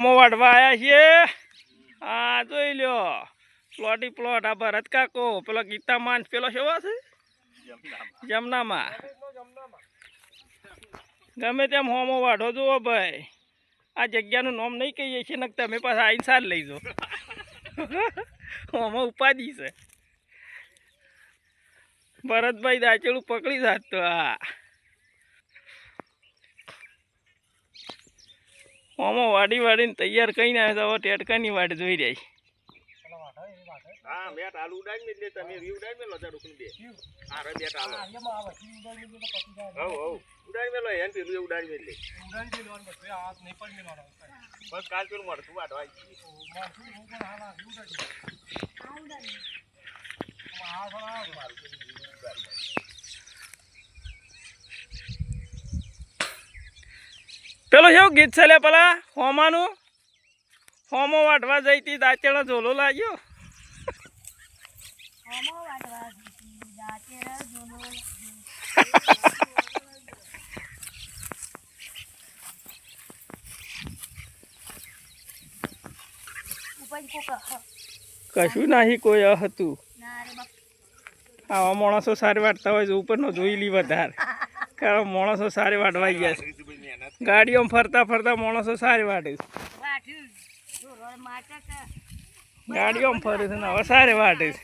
મો વાઢવા આવ્યા છીએ. આ જોઈ લ્યો. પ્લોટી પ્લોટ. આ ભરત કાકો. પેલો ગીતા માન પેલો શેવો છે? જમનામાં. ગમે તેમ હોમો વાઢો જુઓ ભાઈ. આ જગ્યાનું નામ નહીં કહીએ છીએ ને તમે પાછા આઈને સાર લઈ જાઓ હોમો ઉપાધિ છે. ભરતભાઈ દાચેડું પકડી જાત તો આ. હોમો વાડી વાડીને તૈયાર કરીને આવે તો ટેટકાની વાટ જોઈ રહી હા બેટ આલુ ઉડાડી એટલે તમે વ્યૂ ઉડાડી મેલો રૂકની બે. હા રે બેટ આલો હવ હવ. ઉડાડી મેલો, હેન પેલું એ ઉડાડી મેલે. બસ કાલ પેલું મળતું વાટવા પેલું શું ગીત છે લે પેલા? હોમાનું? હોમો વાટવા જઈ હતી દાચેલો ઝોલો લાગ્યો. કશું નહીં કોઈ હતું. આવા માણસો સારી વાટતા હોય ઉપર નો જોઈ લી વધારે. કારણ માણસો સારી વાટવા ગયા છે. ગાડીઓમાં ફરતા ફરતા માણસો સારી વાટે. ગાડીઓમાં ફરે છે હવે સારી વાટે છે.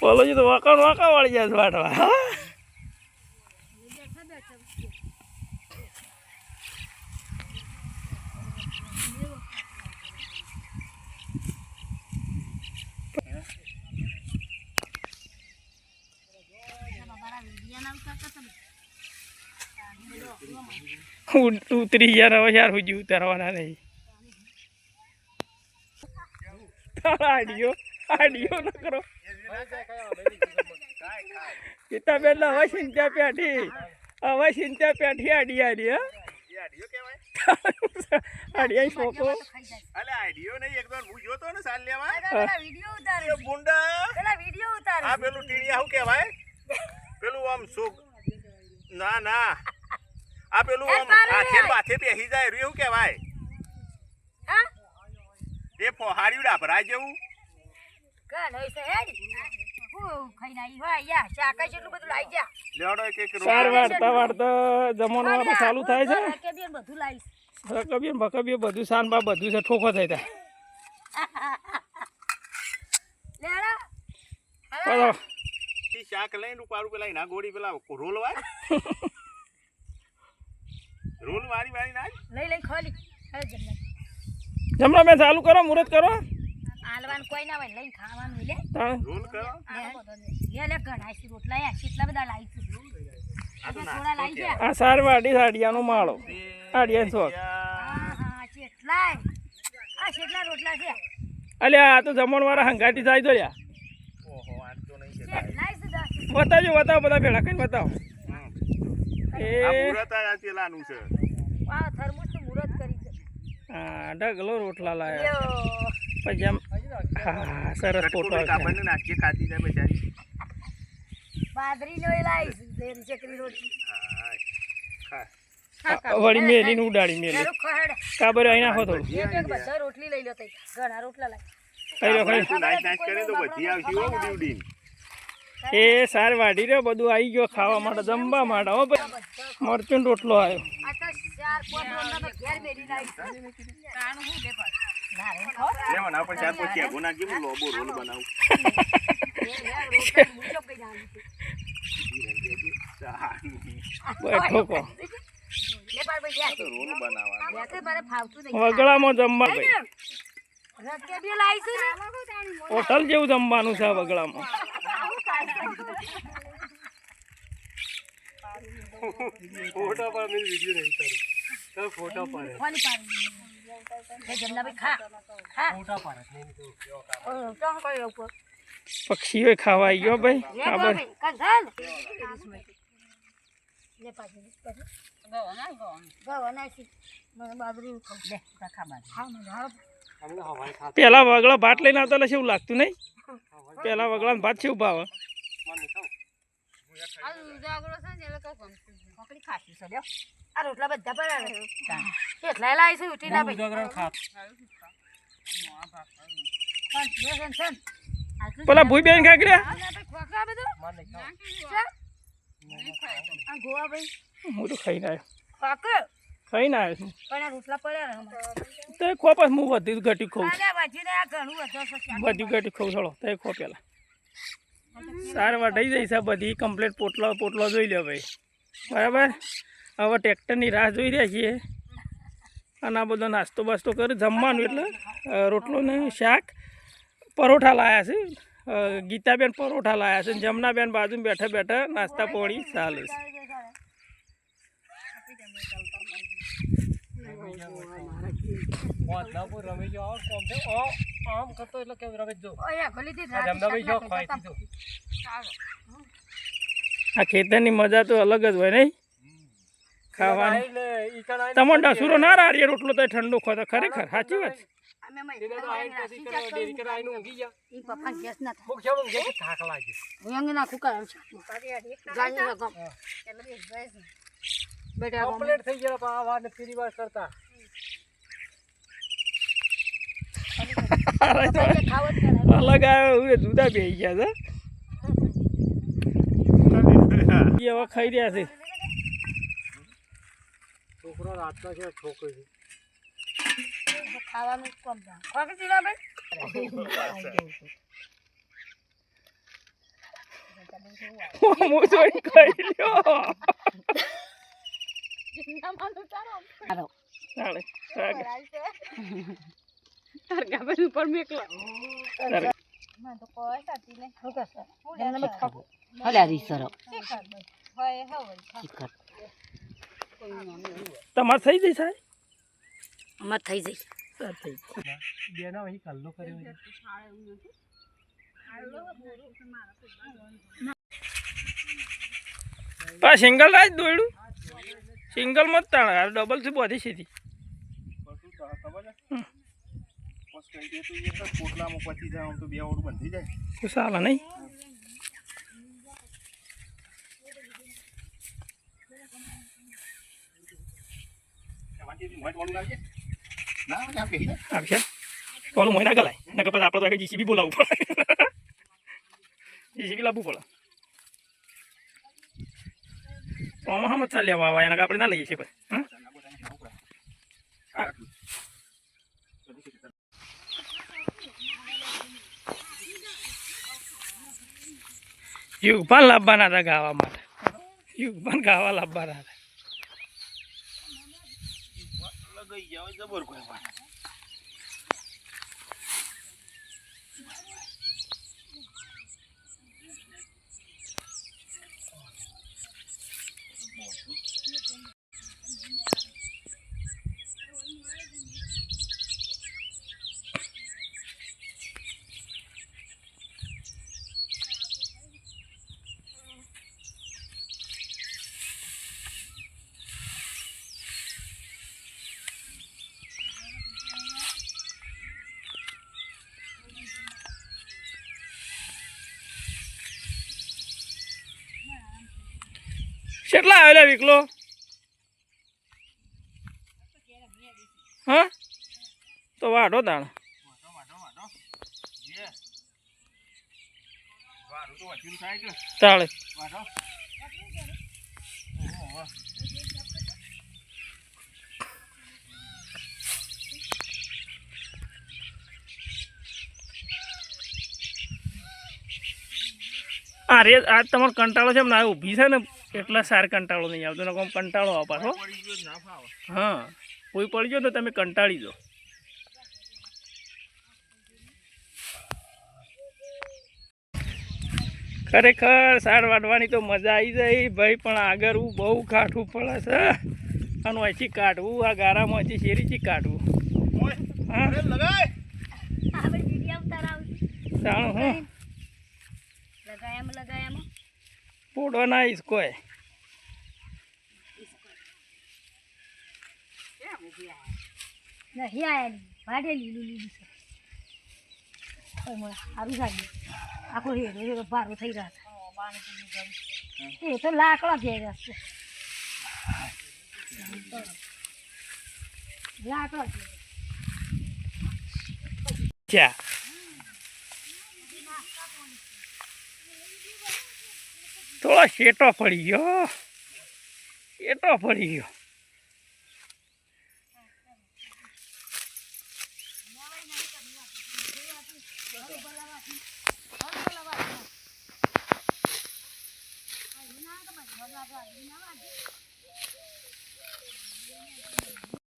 પોલોજી તો વાંકા વાંકા વાળી જાય વાટવા બેઠા બેઠા ઉત- ઉતરી ગયા હવે યાર હુજી ઉતારવાના નહીં. આડિયો આડિયો ના કરો. પિતા બેન હવે સિંચા પેઠી હવે સિંચા પેઠી આડી આડી હા? આડિયો છોકો અલે આડિયો નહીં એક વાર હું જોતો ને સાલ લેવા. પેલા વીડિયો ઉતારે ગુંડા પેલા વીડિયો ઉતારે આ પેલું ટીણિયા શું કહેવાય? પેલું આમ સુક ના ના. આ પેલું આમ હાથે રે. બેસી જાય રહ્યું એવું કહેવાય. હા? એ ફોહાર્યું ડાભરા જેવું. ચાલુ થાય છે. ભકબીએ ભકબીએ બધું સાનબા બધું છે ઠોકો થઈ ઈ શાક લઈને ઉપાડું પેલા એના ગોળી પેલા રોલ વાય રોલ વારી વારી ના લઈ લઈ ખોલી. જમણા મેં ચાલુ કરો મુહૂર્ત કરો. આલવાનું કોઈ ના હોય લઈને ખાવાનું લે. રોલ કરો. લે. લે ગણાય રોટલા યા કેટલા બધા લાઈ આ તો થોડા લાવી જા આ સાર સાડિયાનો માળો. આડિયા હા હા આ કેટલા રોટલા છે. અલ્યા આ તો જમણવાળા હંગાતી જાય તો લ્યા. ઓહો આ તો નહીં બતાવજો બતાવો બધા ભેળા કઈ બતાવો. એ. મુરત આ છે આ થર્મોસ તો મુરત કરી છે હા ઢગલો રોટલા લાવ્યો લ્યો. પછી આમ હા સરસ ફોટો નાખીએ ખાતી જાય બચારી બાદરી નો લાવીશ દેર ચકરી રોટલી હા ખા. ખા, ખા. વળી મેલીને ઉડાડી મેલી. કાબર અહીં નાખો થોડું એક એક રોટલી લઈ લો ઘણા રોટલા લાવી એ સાર વાડી રહ્યો બધું આવી ગયો ખાવા માટે જમવા માટે. હો ભાઈ મરચું રોટલો આવ્યો ચાર પાંચ તો ઘેર મેરી હું ચાર લે. રોલ કે જમવા ભાઈ હોટલ જેવું જમવાનું છે આ વગડામાં. ફોટો પર મેં વિડિયો નહીં ફોટો પર ખોલી પાડી જમનાભાઈ ખા ખા. ફોટા પાડે તો તો કોઈ ઉપર? પક્ષીઓ ખાવા આવી ગયો ભાઈ ખબર. પેલા વગળા ભાત લઈને આવતા એટલે એવું લાગતું નહીં? પેલા વગળા ભાત છે લ્યો. આ રોટલા બધા. લાવી છે ઉઠી ના ભાઈ. ને, ને. પેલા ભૂઈ બેન ના ગોવા ભાઈ. હું તો ખાઈને આવ્યો. ખોખર. ખાઈને આવ્યો પણ રોટલા પડ્યા ને અમારે. તો એ ખો પાછ હું બધી ઘટી ખાઉં. બધી ઘટી ખઉં ચલો તો ખો પેલા. સાર જઈશ બધી. કમ્પ્લીટ પોટલો પોટલો જોઈ લે ભાઈ. બરાબર? હવે ટ્રેક્ટરની રાહ જોઈ રહ્યા છીએ. અને આ બધો નાસ્તો બાસ્તો કરી જમવાનું એટલે રોટલો ને શાક, પરોઠા લાયા છે. ગીતાબેન પરોઠા લાયા છે જમનાબેન બાજુ બેઠા બેઠા નાસ્તા પાણી ચાલે છે. આ ખેતરની મજા તો અલગ જ હોય નહીં? ખાવાની. તમને ડસુરો ના રાડીએ રોટલો તો ઠંડુ ખો તો ખરેખર સાચી વાત. અલગ આવ્યો હવે જુદા બે ગયા છે. હવે ખાઈ રહ્યા છે. છોકરો રાતનો છે છોકરી ખાવાનું કોમ થાય. ખોખી દીધા ભાઈ? હું જોઈ ખાઈ લ્યો હાલો. ચાલે ચાલે. શું કરશે? જમવામાં જ ખાવું. ભલે આ રીસરો. શિખર. તમારે થઈ જઈ સાહેબ? અમાર થઈ જઈ સર થઈ. બેનો અહીં કલ્લો કર્યો છે. આ સિંગલ રાજ દોડ્યું સિંગલ મત તાણ ડબલથી બધી સીધી. પોટલામાં પચી જાય આમ તો બે ઓર બંધ જાય. તો સાલા નહીં વાંચી મોટ વાળું લાગે ના ના કહી દે આવશે. ઓલું મોય ના ગલાય. નકર પછી આપણે તો આગળ જીસીબી બોલાવવું પડે. જીસીબી લાવવું પડે. આમાં હમ ચાલ લેવા આવા, એના આપણે ના લઈએ છીએ પછી પણ લાવવાના હતા ગાવા માટે. યુગ પણ ગાવા લાવવાના હતા. ગયા હોય જબર કોઈ કેટલા આવેલા વિકલો? હા? તો વાઢો કે ચાલે. આ રે આ તમારો કંટાળો છે ને આ ઊભી છે ને. એટલા સાર કંટાળો નહીં આવતો નકો કંટાળો આવે પાછો. પડી ગયો જ ના ફાવે હા કોઈ પડી ગયો તો તમે કંટાળી દો ખરેખર સાર વાઢવાની તો મજા આવી જાય ભાઈ પણ આગળ હું બહુ કાઢવું પડે છે. અને અહીંથી કાઢવું આ ગારામાંથી શેરીથી કાઢવું. ઓય હા. અરે લગાય. આપણે વીડિયો ઉતારાવું જાણું હું. પોડો ના આવીશ કોઈ નહીં આયા નહીં વાડે લીલું લીલું છે ઓય મોળા સારું થાય આખો હેરો હેરો ભારો થઈ રહ્યા હતા એ તો લાકડા ઘેર હશે લાકડા ઘેર ચા થોડો શેટો પડી ગયો શેટો પડી ગયો.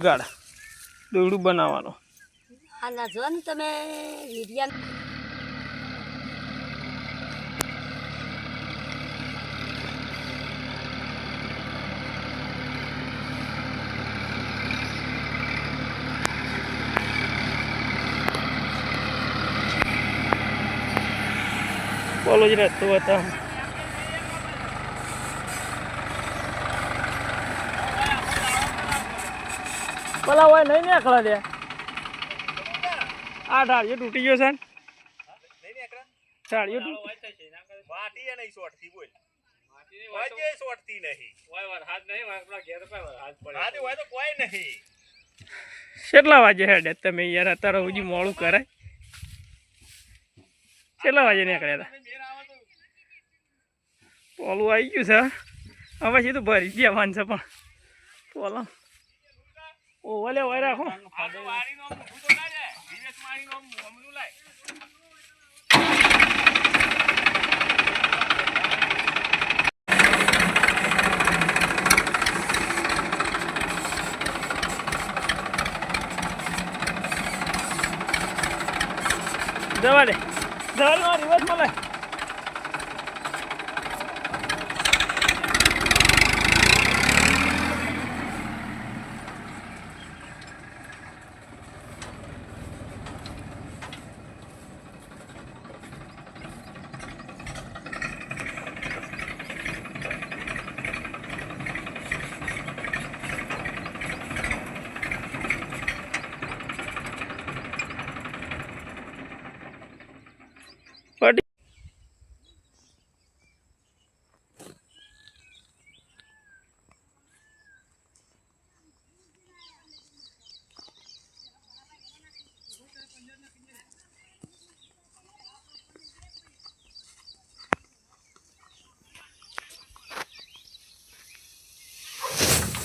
ગાડા દોરડું બનાવવાનો. આના જો તમે વિડિયા બોલો જ રહેતો હતા પેલા હોય નહીં નીકળે લે આ ઢાળીઓ તૂટી ગયો છે ને? નહીં નીકળે? ઢાળીઓ તૂટી માટી નહીં સોટતી બોલ. વાજે સોટતી નહીં. આજે હોય તો કોઈ નહીં. કેટલા વાગે હેડે તમે યાર? અત્યારે હજી મોડું કરાય. કેટલા વાગે નીકળ્યા હતા? પોલું આવી ગયું છે. હવે તો ભરી દેવાનું છે પણ. પોલો. ઓવલે હોય રાખો. જવા દે. જવા દે રિવર્સ મળે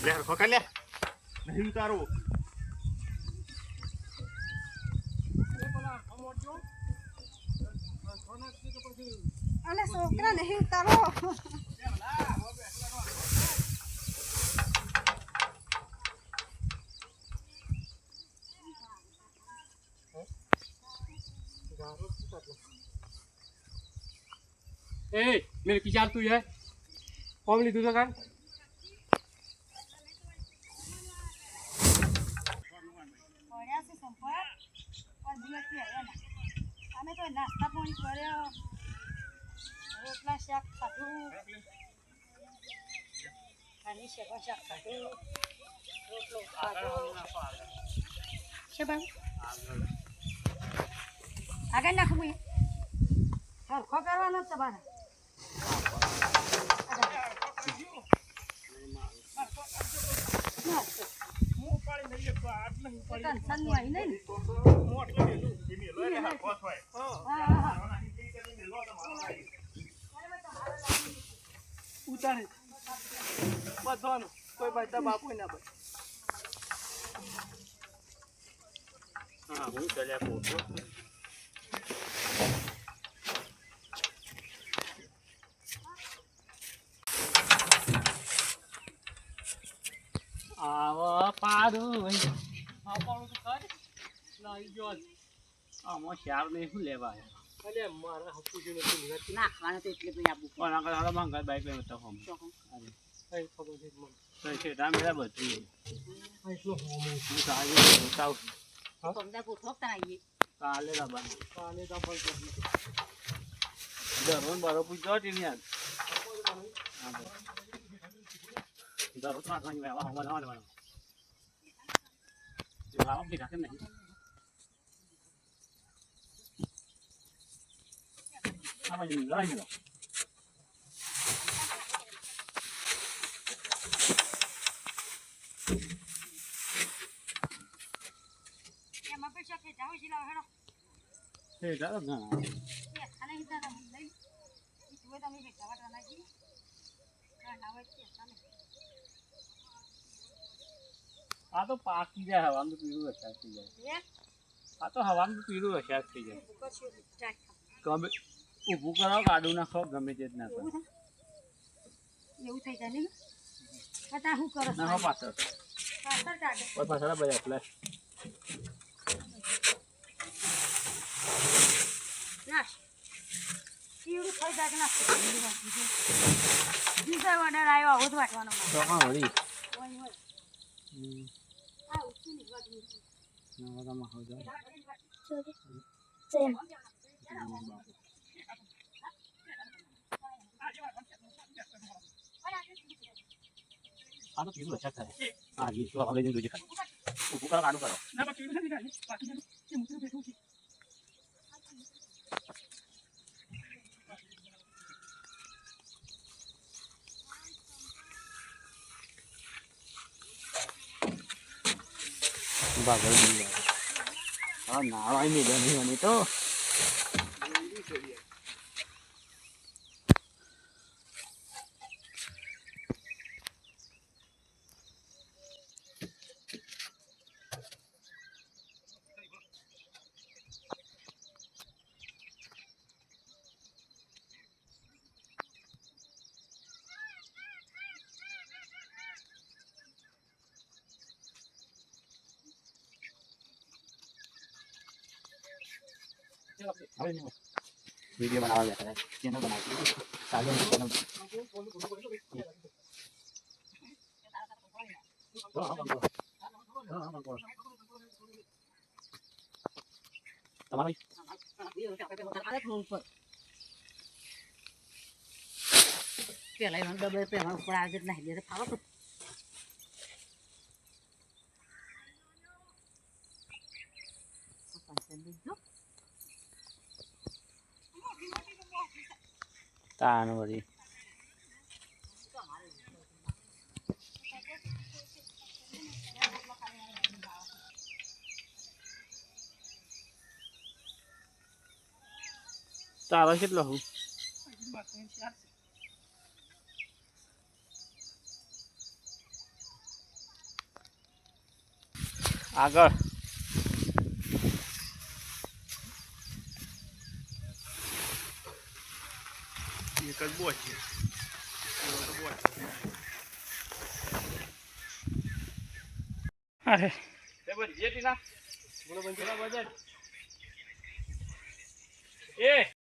લે કર લે. નહીં ઉતારો. અલે છોકરા નહીં ઉતારો. એ મેરે કી તું હે કોમ લીધું તો પડ્યા છે સંપર્ક પણ દિવસથી આવ્યા ના અમે તો નાસ્તા પાણી કર્યો રોટલા શાક ખાધું ખાલી શેકો શાક ખાધું રોટલો ખાધો છે બાબુ આગળ નાખું ભાઈ સરખો કરવાનો તમારે ઉતારે બધવાનું કોઈ બાજતા બાપુ ના ભાઈ હા, હું ચાલ્યા પોતો આવો પાડું આપણું તો કર લાવી જો આમાં શાર ને શું લેવા અલે મારા હપુ જો નથી નિહાતી નાખવાના તો એટલે ભાઈ આબુ પણ આગળ આગળ મંગા બાઈક લઈ તો હમ કઈ ખબર છે મને? તો છે તા મેરા બધું. એટલો હોમ હું કાલે બતાવ રબા કાલે તો બારો ને યાર દરરોજ નાખવાની વેવા હવા લાવવા Wow, kita kan nih. Apa ini? Lain loh. Thế đã được rồi. Hãy subscribe cho kênh Ghiền Mì Gõ Để không bỏ lỡ những video hấp dẫn આ તો પાકી જાય હવાનું પીળું વરસાદ થઈ જાય. આ તો હવાનું પીળું વરસાદ થઈ જાય. ચાક ગમે ઊભું કરો કાઢું નાખો ગમે તે જ નાખો. એવું થઈ જાય નહીં? પતા શું કરો? નાખો પાછળ. પાછળ કાઢો પાછળ બધા પ્લસ નાશ. પીળું થઈ જાય કે ના બીજા ઓર્ડર આવ્યો આવો જ વાટવાનો. મારે. તો કાં વળી. હોય હમ. આ તો. આ પીળું વરસાદ થાય હા જી તો હવે ખાલી ઊભું કરો કાઢું કરો ના બાકી જાય. હા નાવાય નહીં બની બની તો વીડિયો બનાવવા બેઠા છે ચેનલ બનાવી ચાલો ચેનલ તમારી પેલા એનો ડબલ પેલા ઉપર આજે જ નાખી તાન વળી તારો કેટલો હું. આગળ એક જ બોચ છે એવો તો બોચ છે. અરે તે બધી જેટી ના બોલો બંધ એ